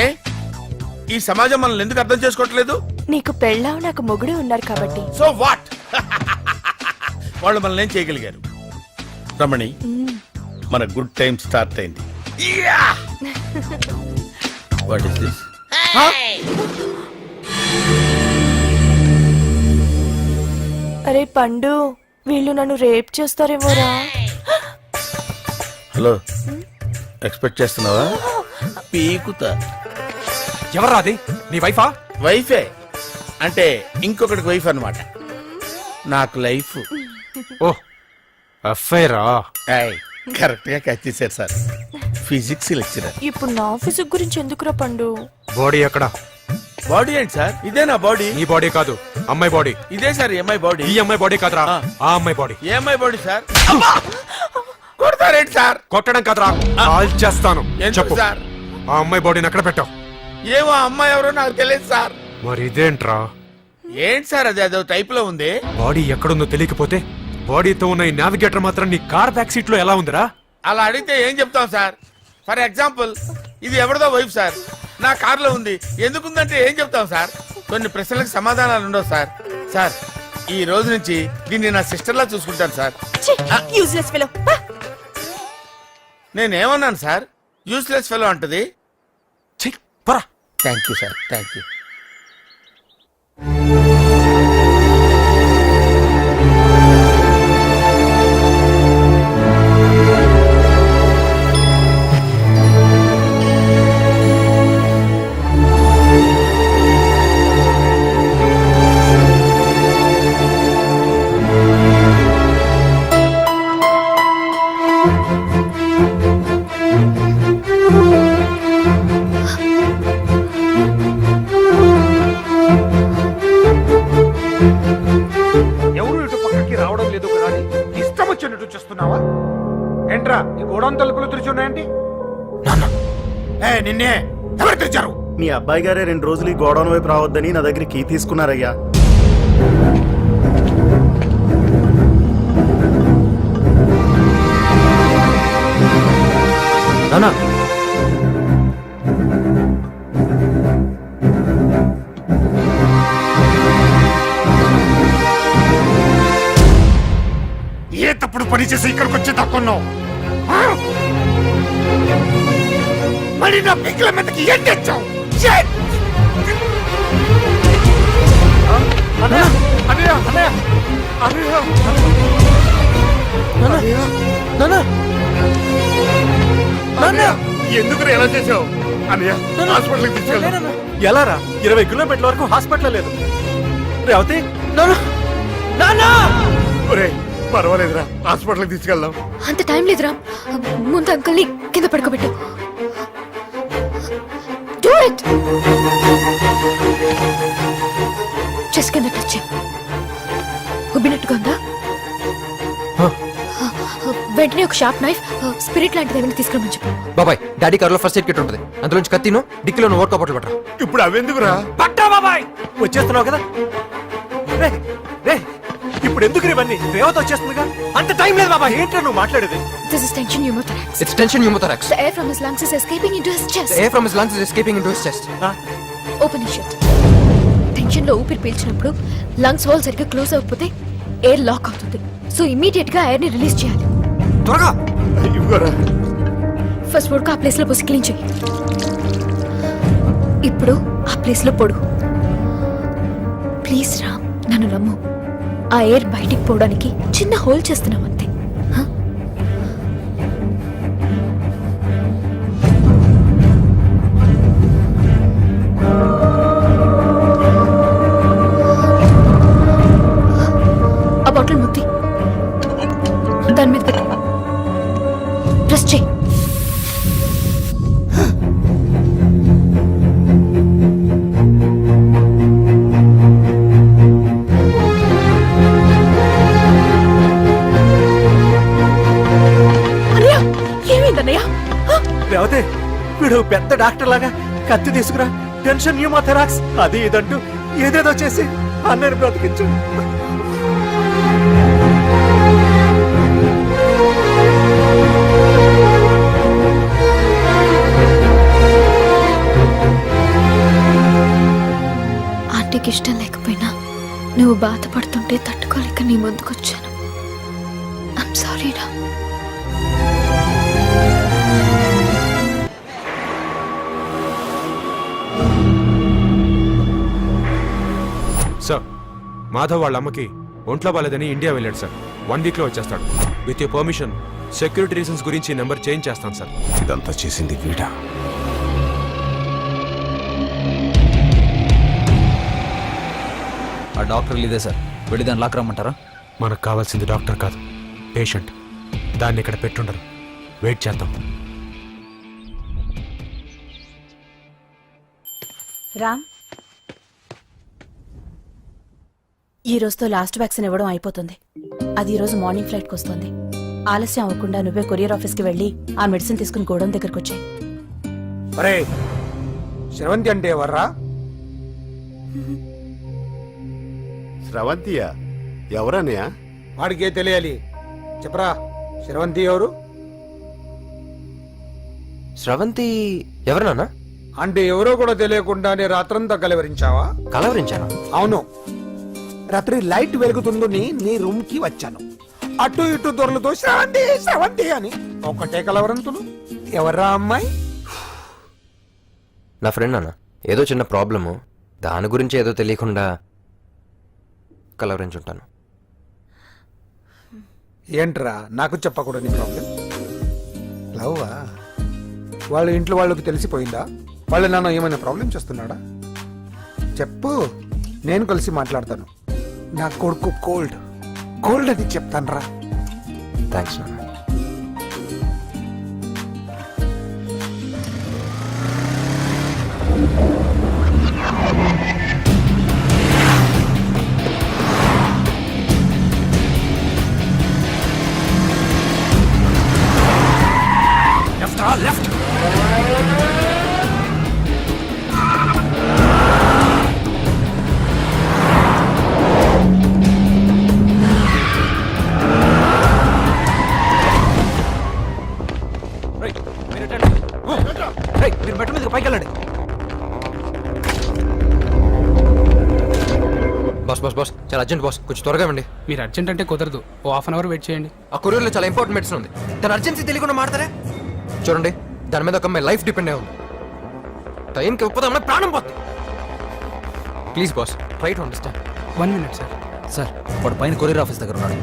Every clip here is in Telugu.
ఏ? ఈ సమాజం మనల్ని ఎందుకు అర్థం చేసుకోవట్లేదు? నీకు పెళ్ళావు నాకు మొగుడు ఉన్నారు కాబట్టి. So what? వాళ్ళు మనల్ని ఏం చేయగలిగారు? రమణి మన గుడ్ టైం స్టార్ట్ అయింది. What is this? అరే పండు వీళ్ళు నన్ను రేప్ చేస్తారేమోరా? హలో ఎక్స్పెక్ట్ చేస్తున్నావా? పీకుతా. ఎవర్రా అది? నీ వైఫా? వైఫే. అంటే ఇంకొకటికి వైఫ్ అన్నమాట. నాకు లైఫ్. ఓ అఫైరా కరెక్ట్గా క్యాచ్ చేశారు సార్. Physics lecturer. ఇప్పుడు నా ఫిజిక్ గురించి ఎందుకురా పండు? బాడీ ఎక్కడ? బాడీ ఏంటి సార్? ఇదే నా బాడీ. నీ బాడీ కాదు అమ్మాయి బాడీ. ఇదే సార్ ఎంఐ బాడీ. ఈ అమ్మాయి బాడీ కాదురా ఆ. అమ్మాయి బాడీ. ఏఎంఐ బాడీ సార్? కొడతారేంటి సార్? కొట్టడం కాదురా కాల్ చేస్తాను. చెప్పు. సార్? ఆ అమ్మాయి బాడీని ఎక్కడ పెట్టావు? ఏమో అమ్మాయి ఎవరో నాకు తెలియదు సార్. మరి ఇదేంట్రా? ఏంటి సార్ అది? అదో టైప్లో ఉంది. బాడీ ఎక్కడుందో తెలియకపోతే బాడీతో ఉన్న ఈ నావిగేటర్ మాత్రం నీ కార్ బ్యాక్ సీట్లో ఎలా ఉందిరా? అలా అడిగితే ఏం చెప్తాం సార్? ఫర్ ఎగ్జాంపుల్ ఇది ఎవరిదో వైఫ్ సార్. నా కార్లో ఉంది. ఎందుకుందంటే ఏం చెప్తాం సార్? కొన్ని ప్రశ్నలకు సమాధానాలు ఉండవు సార్. సార్ ఈ రోజు నుంచి దీన్ని నా సిస్టర్లా చూసుకుంటాను సార్. యూజ్లెస్ ఫెలో నేనేమన్నాను సార్? యూస్లెస్ ఫెలో అంటది. Thank you sir thank you నిన్నే ఎవరు తెరిచారు? మీ అబ్బాయి గారే రెండు రోజులు ఈ గోడౌన్ వైపు రావద్దని నా దగ్గర కీ తీసుకున్నారయ్యా. నానా. ఏ తప్పుడు పని చేసి ఇక్కడికి వచ్చి తక్కున్నావు మళ్ళీ నా పిక్కల మీదకి. అన్నయ్య, ఎందుకు ఎలా చేసావు అన్నయ్య హాస్పిటల్కి తీసుకెళ్తాను ఎలారా ఇరవై కిలోమీటర్ల వరకు హాస్పిటల్ లేదు. రేవతి? ఒరేయ్ పర్వాలేదురా. హాస్పిటల్కి తీసుకెళ్దాం. అంత టైం లేదురా. ముందు అంకుల్ని కింద పడుకోబెట్టు. ఇట్ చెస్ కింద టచ్. ఉబ్బినట్టుగా ఉందా? వెంటనే ఒక షార్ప్ నైఫ్ స్పిరిట్ లాంటిది ఏమైనా తీసుకురమని చెప్పు. బాబాయ్ డాడీ కార్లో ఫస్ట్ ఎయిడ్ కిట్ ఉంటుంది. అందులోంచి కత్తిను డిక్కీలో ఓట్ బాటిల్ పట్టరా ఇప్పుడు అవెందుకురా పట్టా బాబాయ్! వచ్చేస్తున్నావు కదా. రే, రే, ఇప్పుడు ఎందుకు ఇవన్నీ? రేవతి వచ్చేస్తుందిగా? అంత టైం లేదు బాబాయ్. ఏంట్రా నువ్వు మాట్లాడేది? This is tension pneumothorax it's tension pneumothorax The air from his lungs is escaping into his chest. Air from his lungs is escaping into his chest open shut టెన్షన్లో ఊపిరి పీల్చినప్పుడు లంగ్స్ వాల్ సరిగ్గా క్లోజ్ అవ్వకపోతే ఎయిర్ లాక్ అవుతుంది. సో ఇమీడియట్గా ఎయిర్ని రిలీజ్ చేయాలి. త్వరగా! ఇవ్వరా? ఫస్ట్ వరకు ఆ ప్లేస్లో పోసి క్లీన్ చెయ్యి. ఇప్పుడు ఆ ప్లేస్లో పొడు. ప్లీజ్ రామ్ నన్ను నమ్ము ఆ ఎయిర్ బయటికి పోవడానికి చిన్న హోల్ చేస్తున్నాం హ? వీడు పెద్ద డాక్టర్ లాగా కత్తి తీసుకురా. టెన్షన్ న్యూమాథెరాక్స్ అది ఇదంటూ ఏదేదో చేసి అన్నని బ్రతికించు. ఆంటీకి ఇష్టం లేకపోయినా నువ్వు బాధపడుతుంటే తట్టుకోలేక నీ ముందుకొచ్చాను. ఐమ్ సారీ రా. మాధవ్ వాళ్ళ అమ్మకి ఒంట్లో బాలేదని ఇండియా వెళ్ళాడు సార్. వన్ వీక్లో వచ్చేస్తాడు. With you permission security reasons గురించి నెంబర్ చేంజ్ చేస్తాను సార్. ఇదంతా చేసింది వీడా. ఆ డాక్టర్ ఇదే సార్. వెళ్ళి దాన్ని లాక్ రమ్మంటారా? మనకు కావాల్సింది డాక్టర్ కాదు పేషెంట్. దాన్ని ఇక్కడ పెట్టుండరు. వెయిట్ చేద్దాం. రామ్ ఈ రోజుతో లాస్ట్ వ్యాక్సిన్ ఇవ్వడం అయిపోతుంది. అది ఈ రోజు మార్నింగ్ ఫ్లైట్కి వస్తుంది. ఆలస్యం అవ్వకుండా నువ్వే కొరియర్ ఆఫీస్కి వెళ్ళి ఆ మెడిసిన్ తీసుకుని గోడౌన్ దగ్గరకు వచ్చాయి. అరే శ్రవంతి అంటే ఎవర్రా? స్రవంతియా ఎవరన్నయ్య? వాడికే తెలియాలి. చెప్పరా శ్రవంతి ఎవరు? స్రవంతి ఎవరు నాన్న? అంటే ఎవరో కూడా తెలియకుండానే రాత్రంతా కలవరించావా? కలవరించాను? అవును. రాత్రి లైట్ వెలుగుతుందని నీ రూమ్కి వచ్చాను. అటు ఇటు దొరలతో శ్రవంతి శ్రవంతి అని. ఒకటే కలవరంతులు ఎవర్రా అమ్మాయి? నా ఫ్రెండ్ నాన్న ఏదో చిన్న ప్రాబ్లము. దాని గురించి ఏదో తెలియకుండా కలవరించుంటాను. ఏంట్రా నాకు చెప్పకూడదు నీ ప్రాబ్లం లవ్వా? వాళ్ళ ఇంట్లో వాళ్ళకి తెలిసిపోయిందా? వాళ్ళ నాన్న ఏమైనా ప్రాబ్లం చేస్తున్నాడా? చెప్పు నేను కలిసి మాట్లాడతాను. నా కొడుకు కోల్డ్. కోల్డ్ అని చెప్తాను రా థ్యాంక్స్ మీరు బెట్ట మీద పైకి వెళ్ళండి. బాస్ బాస్ బాస్ చాలా అర్జెంట్ బాస్ కొంచెం త్వరగా ఇవ్వండి మీరు అర్జెంట్ అంటే కుదరదు. ఓ హాఫ్ అన్ అవర్ వెయిట్ చేయండి. ఆ కొరియర్లో చాలా ఇంపార్టెంట్ మెడిసిన్ ఉంది. దాని అర్జెన్సీ తెలియకుండా మాడతారా? చూడండి దాని మీద ఒక అమ్మాయి లైఫ్ డిపెండ్ అయి ఉంది. టైంకి అమ్మాయి ప్రాణం పోతుంది. Please boss try to understand one minute sir sir వాడు పైన కొరియర్ ఆఫీస్ దగ్గర ఉన్నాడు.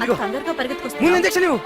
తొందరగా పరిగెత్తుకొస్తా ముందు ఇంజక్షన్ ఇవ్వు